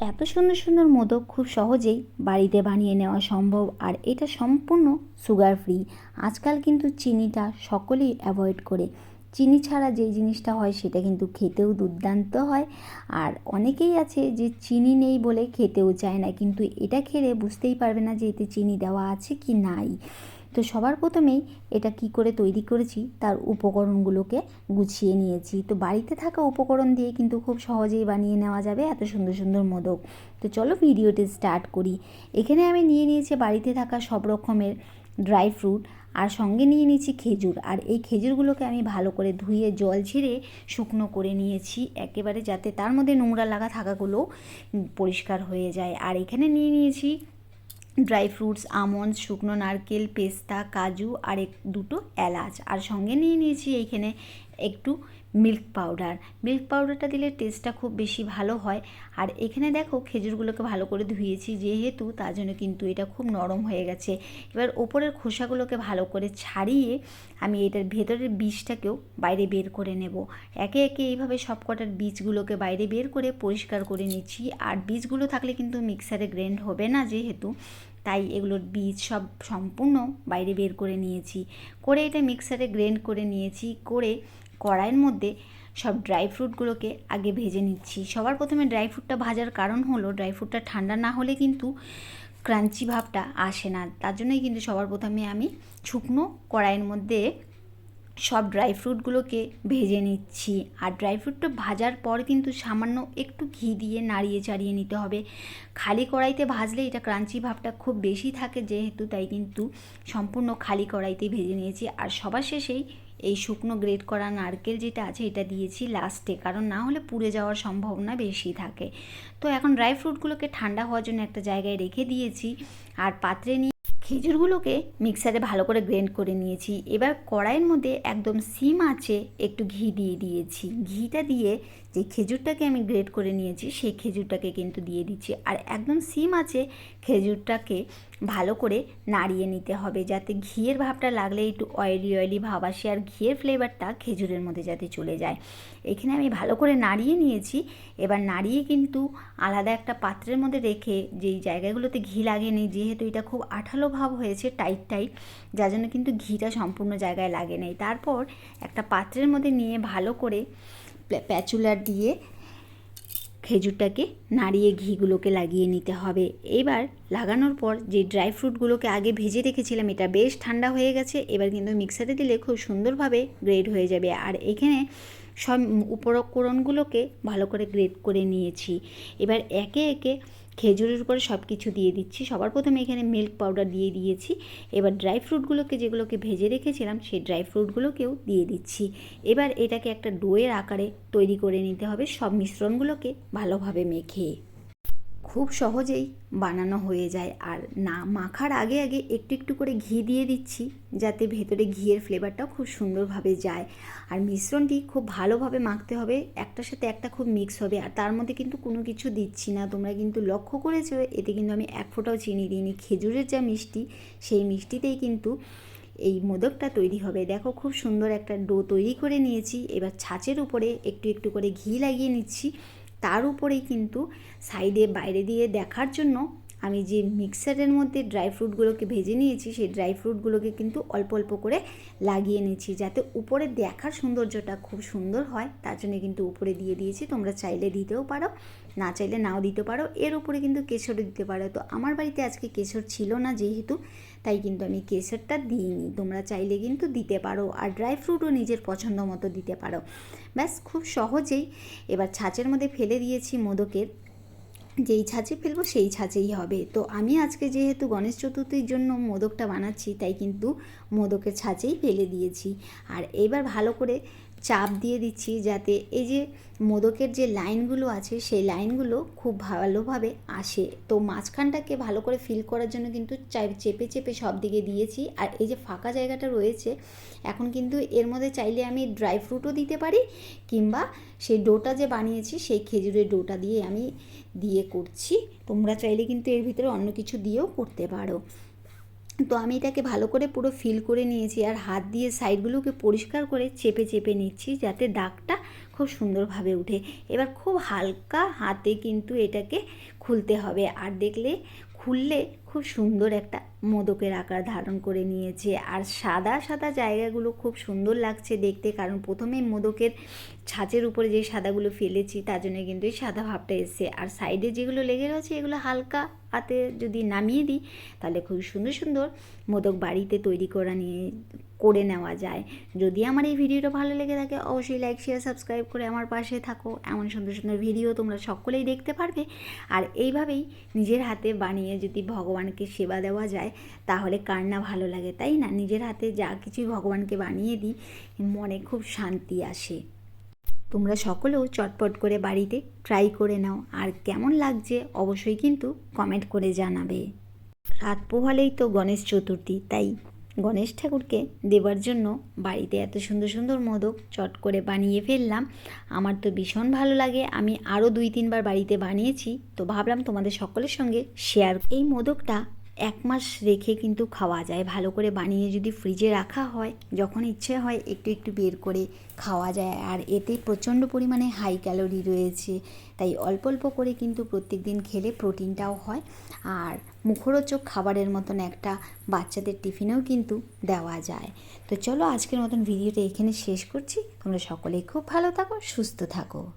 এত সুন্দর সুন্দর মোদক খুব সহজেই বাড়িতে বানিয়ে নেওয়া সম্ভব, আর এটা সম্পূর্ণ সুগার ফ্রি আজকাল কিন্তু চিনিটা সকলেই অ্যাভয়েড করে। চিনি ছাড়া যে জিনিসটা হয় সেটা কিন্তু খেতেও দুর্দান্ত হয়। আর অনেকেই আছে যে চিনি নেই বলে খেতেও চায় না, কিন্তু এটা খেলে বুঝতেই পারবে না যে এতে চিনি দেওয়া আছে কি নাই। তো সবার প্রথমেই এটা কি করে তৈরি করেছি, তার উপকরণগুলোকে গুছিয়ে নিয়েছি। তো বাড়িতে থাকা উপকরণ দিয়ে কিন্তু খুব সহজেই বানিয়ে নেওয়া যাবে এত সুন্দর সুন্দর মোদক। তো চলো ভিডিওটি স্টার্ট করি। এখানে আমি নিয়ে নিয়েছি বাড়িতে থাকা সব রকমের ড্রাই ফ্রুট আর সঙ্গে নিয়ে নিয়েছি খেজুর। আর এই খেজুরগুলোকে আমি ভালো করে ধুয়ে জল ঝেড়ে শুকনো করে নিয়েছি, একেবারে যাতে তার মধ্যে নোংরা লাগা থাকাগুলো পরিষ্কার হয়ে যায়। আর এখানে নিয়ে নিয়েছি ড্রাই ফ্রুটস আমন্ড শুকনো নারকেল, পেস্তা, কাজু আর এক দুটো এলাচ। আর সঙ্গে নিয়ে নিয়েছি এইখানে একটু মিল্ক পাউডার। মিল্ক পাউডারটা দিলে টেস্টটা খুব বেশি ভালো হয়। আর এখানে দেখো খেজুরগুলোকে ভালো করে ধুয়েছি, যেহেতু তার জন্য কিন্তু এটা খুব নরম হয়ে গেছে। এবার ওপরের খোসাগুলোকে ভালো করে ছাড়িয়ে আমি এটার ভেতরের বীজটাকেও বাইরে বের করে নেব। একে একে এইভাবে সব কটার বীজগুলোকে বাইরে বের করে পরিষ্কার করে নিচ্ছি। আর বীজগুলো থাকলে কিন্তু মিক্সারে গ্রেন্ড হবে না যেহেতু, তাই এগুলোর বীজ সব সম্পূর্ণ বাইরে বের করে নিয়েছি। করে এটা মিক্সারে গ্রেন্ড করে নিয়েছি। করে কড়াইয়ের মধ্যে সব ড্রাই ফ্রুটগুলোকে আগে ভেজে নিচ্ছি। সবার প্রথমে ড্রাই ফ্রুটটা ভাজার কারণ হলো ড্রাই ফ্রুটটা ঠান্ডা না হলে কিন্তু ক্রাঞ্চি ভাবটা আসে না। তার জন্যই কিন্তু সবার প্রথমে আমি শুকনো কড়াইয়ের মধ্যে সব ড্রাই ফ্রুটগুলোকে ভেজে নিচ্ছি। আর ড্রাই ফ্রুটটা ভাজার পর কিন্তু সামান্য একটু ঘি দিয়ে নাড়িয়ে চাড়িয়ে নিতে হবে। খালি কড়াইতে ভাজলে এটা ক্রাঞ্চি ভাবটা খুব বেশি থাকে যেহেতু তাই কিন্তু সম্পূর্ণ খালি কড়াইতে ভেজে নিয়েছি। আর সবার শেষেই এই শুকনো গ্রেট করা নারকেল যেটা আছে, এটা দিয়েছি লাস্টে কারণ না হলে পুড়ে যাওয়ার সম্ভাবনা বেশি থাকে। তো এখন ড্রাই ফ্রুটগুলোকে ঠান্ডা হওয়ার জন্য একটা জায়গায় রেখে দিয়েছি। আর পাত্রে নিয়ে খেজুরগুলোকে মিক্সারে ভালো করে গ্রেন্ড করে নিয়েছি। এবার কড়াইয়ের মধ্যে একদম সিম আছে, একটু ঘি দিয়ে দিয়েছি। ঘিটা দিয়ে যে খেজুরটাকে আমি গ্রেড করে নিয়েছি, সেই খেজুরটাকে কিন্তু দিয়ে দিচ্ছি। আর একদম সিম আছে, খেজুরটাকে ভালো করে নাড়িয়ে নিতে হবে যাতে ঘিয়ের ভাবটা লাগলে একটু অয়েলি অয়েলি ভাব আসে আর ঘিয়ের ফ্লেভারটা খেজুরের মধ্যে যাতে চলে যায়। এখানে আমি ভালো করে নাড়িয়ে নিয়েছি। এবার নাড়িয়ে কিন্তু আলাদা একটা পাত্রের মধ্যে রেখে যেই জায়গাগুলোতে ঘি লাগেনি, যেহেতু এটা খুব আঠালো ভাব হয়েছে টাইট টাইট যার জন্য কিন্তু ঘিটা সম্পূর্ণ জায়গায় লাগে নেই তারপর একটা পাত্রের মধ্যে নিয়ে ভালো করে প্যাচুলার দিয়ে খেজুরটাকে নাড়িয়ে ঘিগুলোকে লাগিয়ে নিতে হবে। এবার লাগানোর পর যে ড্রাই ফ্রুটগুলোকে আগে ভেজে রেখেছিলাম, এটা বেশ ঠান্ডা হয়ে গেছে, এবার কিন্তু মিক্সারে দিলে খুব সুন্দরভাবে গ্রেড হয়ে যাবে। আর এখানে সব উপকরণগুলোকে ভালো করে গ্রেড করে নিয়েছি। এবার একে একে খেজুরের উপরে সব কিছু দিয়ে দিচ্ছি। সবার প্রথমে এখানে মিল্ক পাউডার দিয়ে দিয়েছি। এবার ড্রাই ফ্রুটগুলোকে যেগুলোকে ভেজে রেখেছিলাম, সেই ড্রাই ফ্রুটগুলোকেও দিয়ে দিচ্ছি। এবার এটাকে একটা ডোয়ের আকারে তৈরি করে নিতে হবে। সব মিশ্রণগুলোকে ভালোভাবে মেখে। খুব সহজেই বানানো হয়ে যায়। আর না, মাখার আগে আগে একটু একটু করে ঘি দিয়ে দিচ্ছি যাতে ভেতরে ঘিয়ের ফ্লেভারটাও খুব সুন্দরভাবে যায়। আর মিশ্রণটি খুব ভালোভাবে মাখতে হবে, একটার সাথে একটা খুব মিক্স হবে। আর তার মধ্যে কিন্তু কোনো কিছু দিচ্ছি না। তোমরা কিন্তু লক্ষ্য করেছ, এতে কিন্তু আমি এক ফোঁটাও চিনি দিইনি। খেজুরের যা মিষ্টি, সেই মিষ্টিতেই কিন্তু এই মোদকটা তৈরি হবে। দেখো, খুব সুন্দর একটা ডো তৈরি করে নিয়েছি। এবার ছাঁচের উপরে একটু একটু করে ঘি লাগিয়ে নিচ্ছি। তার উপরেই কিন্তু সাইডে বাইরে দিয়ে দেখার জন্য আমি যে মিক্সারের মধ্যে ড্রাই ফ্রুটগুলোকে ভেজে নিয়েছি, সেই ড্রাই ফ্রুটগুলোকে কিন্তু অল্প অল্প করে লাগিয়ে নিয়েছি যাতে উপরে দেখার সৌন্দর্যটা খুব সুন্দর হয়। তার জন্য কিন্তু উপরে দিয়ে দিয়েছি। তোমরা চাইলে দিতেও পারো, না চাইলে নাও দিতে পারো। এর উপরে কিন্তু কেশরও দিতে পারো। তো আমার বাড়িতে আজকে কেশর ছিল না যেহেতু, তাই কিন্তু আমি কেশরটা দিইনি। তোমরা চাইলে কিন্তু দিতে পারো আর ড্রাই ফ্রুটও নিজের পছন্দ মতো দিতে পারো। ব্যাস, খুব সহজেই এবার ছাঁচের মধ্যে ফেলে দিয়েছি মোদকের। যেই ছাঁচে ফেলব সেই ছাঁচেই হবে। তো আমি আজকে যেহেতু গণেশ চতুর্থীর জন্য মোদকটা বানাচ্ছি, তাই কিন্তু মোদকের ছাঁচেই ফেলে দিয়েছি। আর এবার ভালো করে চাপ দিয়ে দিচ্ছি যাতে এই যে মোদকের যে লাইনগুলো আছে, সেই লাইনগুলো খুব ভালোভাবে আসে। তো মাঝখানটাকে ভালো করে ফিল করার জন্য কিন্তু চেপে চেপে সব দিকে দিয়েছি। আর এই যে ফাঁকা জায়গাটা রয়েছে, এখন কিন্তু এর মধ্যে চাইলে আমি ড্রাই ফ্রুটও দিতে পারি কিংবা সেই ডোটা যে বানিয়েছি, সেই খেজুরের ডোটা দিয়ে আমি দিয়ে করছি। তোমরা চাইলে কিন্তু এর ভিতরে অন্য কিছু দিয়েও করতে পারো। তো আমি এটাকে ভালো করে পুরো ফিল করে নিয়েছি আর হাত দিয়ে সাইডগুলোকে পরিষ্কার করে চেপে চেপে নিচ্ছি যাতে দাগটা খুব সুন্দরভাবে উঠে। এবার খুব হালকা হাতে কিন্তু এটাকে খুলতে হবে। আর দেখলে খুললে খুব সুন্দর একটা মোদকের আকার ধারণ করে নিয়েছে। আর সাদা সাদা জায়গাগুলো খুব সুন্দর লাগছে দেখতে, কারণ প্রথমে মোদকের ছাঁচের উপরে যে সাদাগুলো ফেলেছি, তার জন্য কিন্তু এই সাদা ভাবটা এসছে। আর সাইডে যেগুলো লেগে রয়েছে, এগুলো হালকা হাতে যদি নামিয়ে দিই, তাহলে খুব সুন্দর সুন্দর মোদক বাড়িতে তৈরি করা নিয়ে, করে নেওয়া যায়। যদি আমার এই ভিডিওটা ভালো লেগে থাকে, অবশ্যই লাইক শেয়ার সাবস্ক্রাইব করে আমার পাশে থাকো। এমন সুন্দর সুন্দর ভিডিও তোমরা সকলেই দেখতে পারবে। আর এইভাবেই নিজের হাতে বানিয়ে যদি ভগবানকে সেবা দেওয়া যায়, তাহলে কার না ভালো লাগে, তাই না? নিজের হাতে যা কিছুই ভগবানকে বানিয়ে দিই, মনে খুব শান্তি আসে। তোমরা সকলেও চটপট করে বাড়িতে ট্রাই করে নাও। আর কেমন লাগছে অবশ্যই কিন্তু কমেন্ট করে জানাবে। রাত পোহালেই তো গণেশ চতুর্থী, তাই গণেশ ঠাকুরকে দেবার জন্য বাড়িতে এত সুন্দর সুন্দর মোদক চট করে বানিয়ে ফেললাম। আমার তো ভীষণ ভালো লাগে, আমি আরও দুই তিনবার বাড়িতে বানিয়েছি, তো ভাবলাম তোমাদের সকলের সঙ্গে শেয়ার এই মোদকটা এক মাস রেখে কিন্তু খাওয়া যায়। ভালো করে বানিয়ে যদি ফ্রিজে রাখা হয়, যখন ইচ্ছে হয় একটু একটু বের করে খাওয়া যায়। আর এতে প্রচণ্ড পরিমাণে হাই ক্যালোরি রয়েছে। তাই অল্প অল্প করে কিন্তু প্রত্যেক দিন খেলে প্রোটিনটাও হয়। আর মুখরোচক খাবারের মতন একটা বাচ্চাদের টিফিনেও কিন্তু দেওয়া যায়। তো চলো আজকের মতন ভিডিওটা এখানে শেষ করছি। তোমরা সকলেই খুব ভালো থাকো, সুস্থ থাকো।